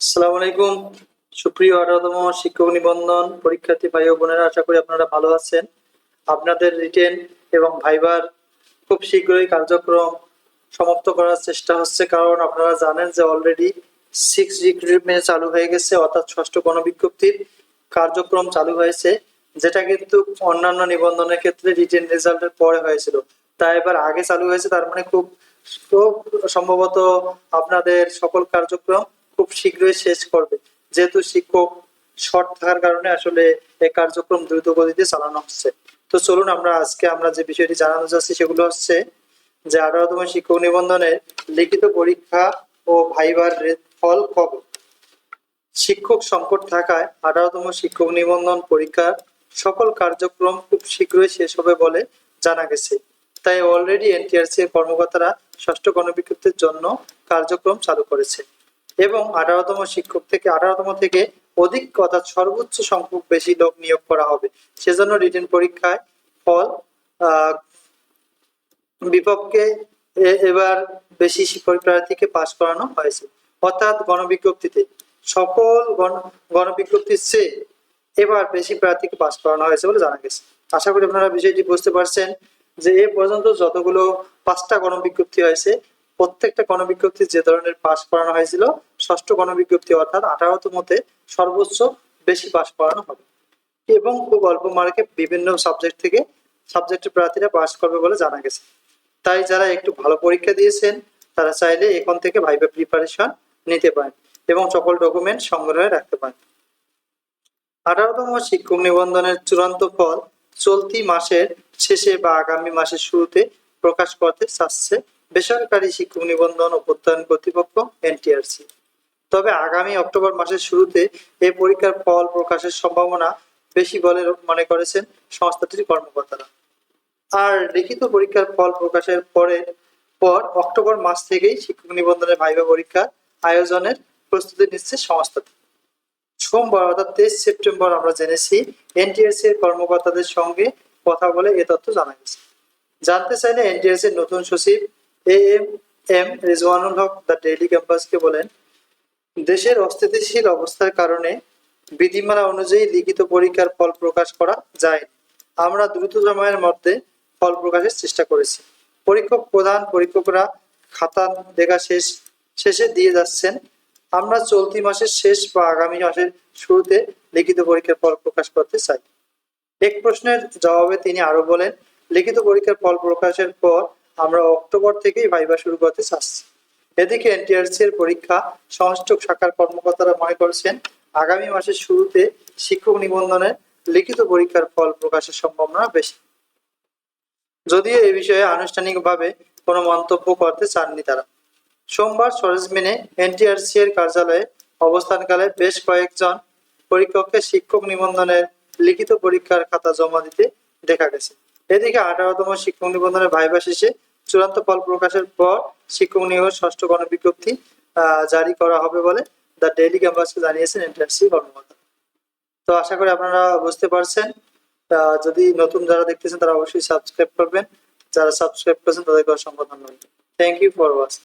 আসসালামু আলাইকুম। সুপ্রিয় আঠারোতম শিক্ষক নিবন্ধন পরীক্ষার্থী ভাই বোনেরা, আশা করি আপনারা ভালো আছেন। আপনাদের রিটেন এবং ভাইবার খুব শীঘ্রই কার্যক্রম সমাপ্ত করার চেষ্টা হচ্ছে, কারণ আপনারা জানেন যে অলরেডি সিক্স রিক্রুটমেন্ট চালু হয়ে গেছে, অর্থাৎ ষষ্ঠ গণবিজ্ঞপ্তির কার্যক্রম চালু হয়েছে, যেটা কিন্তু অন্যান্য নিবন্ধনের ক্ষেত্রে রিটেন রেজাল্টের পরে হয়েছিল। তাই এবার আগে চালু হয়েছে, তার মানে খুব খুব সম্ভবত আপনাদের সকল কার্যক্রম খুব শীঘ্রই শেষ করবে। যেহেতু শিক্ষক শর্ট থাকার কারণে আসলে এই কার্যক্রম দ্রুত গতিতে চালানো হচ্ছে। তো চলুন আমরা আজকে আমরা যে বিষয়টি জানানো যাচ্ছি সেগুলো হচ্ছে যে আঠারোতম শিক্ষক নিবন্ধনের লিখিত পরীক্ষা ও ভাইবার ফল কবে? শিক্ষক সংকট থাকায় আঠারোতম শিক্ষক নিবন্ধন পরীক্ষার সকল কার্যক্রম খুব শীঘ্রই শেষ হবে বলে জানা গেছে। তাই অলরেডি এনটিআরসি এর কর্মকর্তারা ষষ্ঠ গণবিজ্ঞপ্তির জন্য কার্যক্রম চালু করেছে। এবং আঠারোতম শিক্ষক থেকে আঠারোতম থেকে অধিক অর্থাৎ সর্বোচ্চ সংখ্যক বেশি লোক নিয়োগ করা হবে। সেজন্য রিটেন পরীক্ষায় ফল বিপক্ষে এবার বেশি পরীক্ষার্থীকে পাশ করানো হয়েছে। অর্থাৎ গণবিজ্ঞপ্তিতে সকল গণ, গণবিজ্ঞপ্তির চেয়ে এবার বেশি প্রার্থীকে পাশ করানো হয়েছে বলে জানা গেছে। আশা করি আপনারা বিষয়টি বুঝতে পারছেন যে এ পর্যন্ত যতগুলো পাঁচটা গণবিজ্ঞপ্তি হয়েছে প্রত্যেকটা গণবিজ্ঞপ্তি যে ধরনের পাশ করানো হয়েছিল, ষষ্ঠ গণবিজ্ঞপ্তি অর্থাৎ আঠারোতমতে সর্বোচ্চ বেশি পাশ করানো হবে। এবং খুব অল্প মার্কে বিভিন্ন সাবজেক্ট থেকে সাবজেক্টের প্রার্থীরা পাশ করবে বলে জানা গেছে। তাই যারা একটু ভালো পরীক্ষা দিয়েছেন, তারা চাইলে এখন থেকে ভাইবা প্রিপারেশন নিতে পারেন এবং সকল ডকুমেন্ট সংগ্রহে রাখতে পারেন। আঠারোতম শিক্ষক নিবন্ধনের চূড়ান্ত ফল চলতি মাসের শেষে বা আগামী মাসের শুরুতে প্রকাশ করতে চাচ্ছে বেসরকারি শিক্ষক নিবন্ধন ও প্রত্যয়ন কর্তৃপক্ষ, এনটিআরসি। তবে আগামী অক্টোবর মাসের শুরুতে এই পরীক্ষার ফল প্রকাশের সম্ভাবনা বেশি বলে মনে করেছেন সংস্থাটির কর্মকর্তারা। আর লিখিত পরীক্ষার ফল প্রকাশের পরে, পর অক্টোবর মাস থেকেই শিক্ষক নিবন্ধনের ভাইবা পরীক্ষার আয়োজনের প্রস্তুতি নিচ্ছে সংস্থাটি। সোমবার অর্থাৎ তেইশ সেপ্টেম্বর আমরা জেনেছি এনটিএসসি এর কর্মকর্তাদের সঙ্গে কথা বলে এ তথ্য জানা গেছে। জানতে চাইলে এনটিএসসি নতুন সচিব A M M Rezwanul Haque the daily ক্যাম্পাসকে বলেন, দেশের অস্থিতিশীল অবস্থার কারণে বিধিমালা অনুযায়ী লিখিত পরীক্ষার ফল প্রকাশ করা যায়নি। আমরা দ্রুত সময়ের মধ্যে ফল প্রকাশের চেষ্টা করেছি। পরীক্ষক প্রধান, পরীক্ষকরা খাতা দেখা শেষ, শেষে দিয়ে যাচ্ছেন। আমরা চলতি মাসের শেষ বা আগামী মাসের শুরুতে লিখিত পরীক্ষার ফল প্রকাশ করতে চাই। এক প্রশ্নের জবাবে তিনি আরও বলেন, লিখিত পরীক্ষার ফল প্রকাশের পর আমরা অক্টোবর থেকেই ভাইবা শুরু করতে চাচ্ছি। এদিকে এনটিআরসি এর পরীক্ষা সংস্টক শাখার কর্মকর্তারা মনে করছেন, আগামী মাসের শুরুতে শিক্ষক নিবন্ধনের লিখিত পরীক্ষার ফল প্রকাশের সম্ভাবনা বেশি। যদিও এ বিষয়ে আনুষ্ঠানিকভাবে কোনো মন্তব্য করতে চাননি তারা। সোমবার সরেজমিনে এনটিআরসি এর কার্যালয়ে অবস্থানকালে বেশ কয়েকজন পরীক্ষককে শিক্ষক নিবন্ধনের লিখিত পরীক্ষার খাতা জমা দিতে দেখা গেছে। এদিকে আঠারোতম শিক্ষক নিবন্ধনের ভাইবা শেষে চূড়ান্ত ফল প্রকাশের পর শিক্ষক নিয়োগের ষষ্ঠ গণবিজ্ঞপ্তি জারি করা হবে বলে দ্য ডেইলি ক্যাম্পাসকে জানিয়েছেন এনটিআরসি কর্মকর্তা। তো আশা করি আপনারা বুঝতে পারছেন। যদি নতুন যারা দেখতেছেন তারা অবশ্যই সাবস্ক্রাইব করবেন। যারা সাবস্ক্রাইব করেছেন তাদেরকে অসংখ্য ধন্যবাদ। Thank you for watching